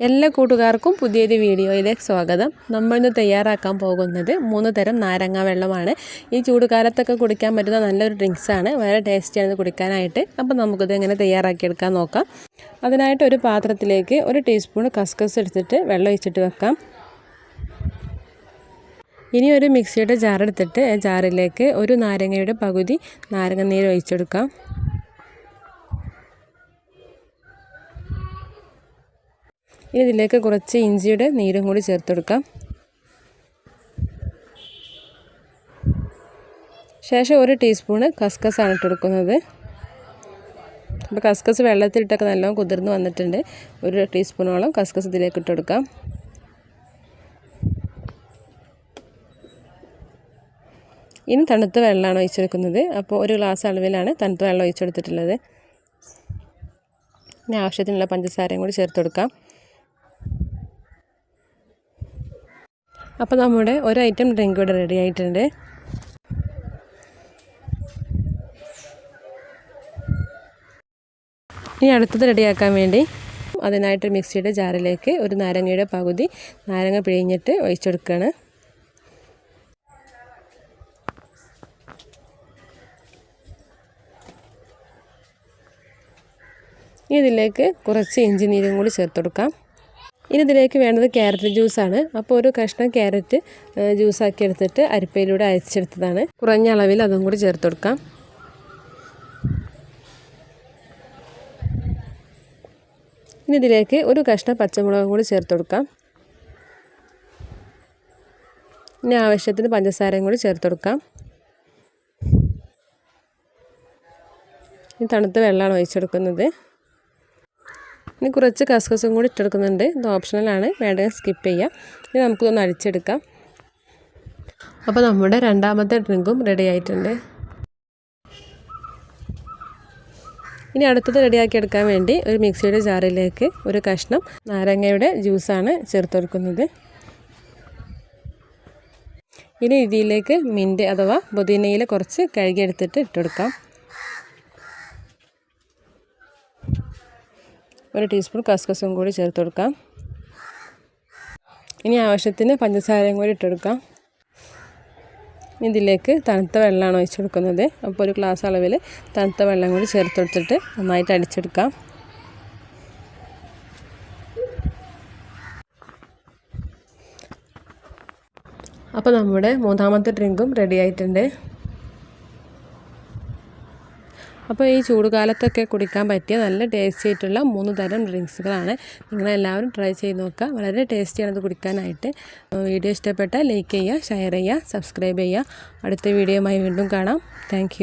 എല്ലാ കൂട്ടുകാർക്കും പുതിയൊരു വീഡിയോയിലേക്ക് സ്വാഗതം. നമ്മൾ ഇന്ന് തയ്യാറാക്കാൻ പോകുന്നത് മൂന്ന് തരം നാരങ്ങ വെള്ളമാണ്. ഈ ചൂടുകാലത്തൊക്കെ കുടിക്കാൻ പറ്റുന്ന നല്ലൊരു ഡ്രിങ്ക്സാണ് വളരെ ടേസ്റ്റിയാണ് ഇത് കുടിക്കാനായിട്ട്. അപ്പോൾ നമുക്കിത് എങ്ങനെ തയ്യാറാക്കിയെടുക്കാൻ നോക്കാം. അതിനായിട്ട് ഒരു പാത്രത്തിലേക്ക് ഒരു ടീസ്പൂൺ കസ്കസ് എടുത്തിട്ട് വെള്ളം ഒഴിച്ചിട്ട് വെക്കാം. ഇനി ഒരു മിക്സിയുടെ ജാർ എടുത്തിട്ട് ജാറിലേക്ക് ഒരു നാരങ്ങയുടെ പകുതി നാരങ്ങ നീര് ഒഴിച്ചെടുക്കാം. ഇനി ഇതിലേക്ക് കുറച്ച് ഇഞ്ചിയുടെ നീരും കൂടി ചേർത്ത് കൊടുക്കാം. ശേഷം ഒരു ടീസ്പൂണ് കസ്കസാണ് ഇട്ട് കൊടുക്കുന്നത്. അപ്പോൾ കസ്കസ് വെള്ളത്തിലിട്ടൊക്കെ നല്ലോണം കുതിർന്ന് വന്നിട്ടുണ്ട്. ഒരു ടീസ്പൂണോളം കസ്കസ് ഇതിലേക്ക് ഇട്ട് കൊടുക്കാം. ഇനി തണുത്ത വെള്ളമാണ് ഒഴിച്ചെടുക്കുന്നത് അപ്പോൾ ഒരു ഗ്ലാസ് അളവിലാണ് തണുത്ത വെള്ളം ഒഴിച്ചെടുത്തിട്ടുള്ളത് ഇനി ആവശ്യത്തിനുള്ള പഞ്ചസാരയും കൂടി ചേർത്ത് കൊടുക്കാം. അപ്പോൾ നമ്മുടെ ഒരു ഐറ്റം ഡ്രിങ്ക് ഇവിടെ റെഡി ആയിട്ടുണ്ട്. ഇനി അടുത്തത് റെഡിയാക്കാൻ വേണ്ടി അതിനായിട്ട് മിക്സിയുടെ ജാറിലേക്ക് ഒരു നാരങ്ങയുടെ പകുതി നാരങ്ങ പിഴിഞ്ഞിട്ട് ഒഴിച്ചെടുക്കുകയാണ് ഇതിലേക്ക് കുറച്ച് ഇഞ്ചി നീരും കൂടി ചേർത്ത് കൊടുക്കാം. ഇനി ഇതിലേക്ക് വേണ്ടത് ക്യാരറ്റ് ജ്യൂസാണ്. അപ്പോൾ ഒരു കഷ്ണം ക്യാരറ്റ് ജ്യൂസാക്കി എടുത്തിട്ട് അരിപ്പയിലൂടെ അയച്ചെടുത്തതാണ് കുറഞ്ഞ അളവിൽ അതും കൂടി ചേർത്ത് കൊടുക്കാം. ഇനി ഇതിലേക്ക് ഒരു കഷ്ണം പച്ചമുളകും കൂടി ചേർത്ത് കൊടുക്കാം. ഇനി ആവശ്യത്തിന് പഞ്ചസാരയും കൂടി ചേർത്ത് കൊടുക്കാം. ഇനി തണുത്ത വെള്ളമാണ് ഒഴിച്ചെടുക്കുന്നത്. ഇനി കുറച്ച് കസ്കസും കൂടി ഇട്ടെടുക്കുന്നുണ്ട്. ഇത് ഓപ്ഷണലാണ് വേണ്ടത് സ്കിപ്പ് ചെയ്യാം. ഇനി നമുക്കിതൊന്ന് അടിച്ചെടുക്കാം. അപ്പോൾ നമ്മുടെ രണ്ടാമത്തെ ഡ്രിങ്കും റെഡി ആയിട്ടുണ്ട്. ഇനി അടുത്തത് റെഡിയാക്കി എടുക്കാൻ വേണ്ടി ഒരു മിക്സിയുടെ ജാറിലേക്ക് ഒരു കഷ്ണം നാരങ്ങയുടെ ജ്യൂസാണ് ചേർത്തൊടുക്കുന്നത്. ഇനി ഇതിലേക്ക് മിന്റ് അഥവാ പുതിനയിൽ കുറച്ച് കഴുകിയെടുത്തിട്ട് ഇട്ടുകൊടുക്കാം ഒരു ടീസ്പൂൺ കസ്കസും കൂടി ചേർത്ത് കൊടുക്കാം. ഇനി ആവശ്യത്തിന് പഞ്ചസാരയും കൂടി ഇട്ടെടുക്കാം ഇതിലേക്ക് തണുത്ത വെള്ളമാണ് ഒഴിച്ചു കൊടുക്കുന്നത്. അപ്പോൾ ഒരു ഗ്ലാസ് അളവിൽ തണുത്ത വെള്ളം കൂടി ചേർത്ത് കൊടുത്തിട്ട് നന്നായിട്ട് അടിച്ചെടുക്കാം. അപ്പോൾ നമ്മുടെ മൂന്നാമത്തെ ഡ്രിങ്കും റെഡി ആയിട്ടുണ്ട്. അപ്പോൾ ഈ ചൂടുകാലത്തൊക്കെ കുടിക്കാൻ പറ്റിയ നല്ല ടേസ്റ്റി ആയിട്ടുള്ള മൂന്ന് തരം ഡ്രിങ്ക്സുകളാണ്. നിങ്ങളെല്ലാവരും ട്രൈ ചെയ്ത് നോക്കുക. വളരെ ടേസ്റ്റിയാണ് ഇത് കുടിക്കാനായിട്ട്. വീഡിയോ ഇഷ്ടപ്പെട്ടാൽ ലൈക്ക് ചെയ്യുക ഷെയർ ചെയ്യുക സബ്സ്ക്രൈബ് ചെയ്യുക. അടുത്ത വീഡിയോയുമായി വീണ്ടും കാണാം. താങ്ക്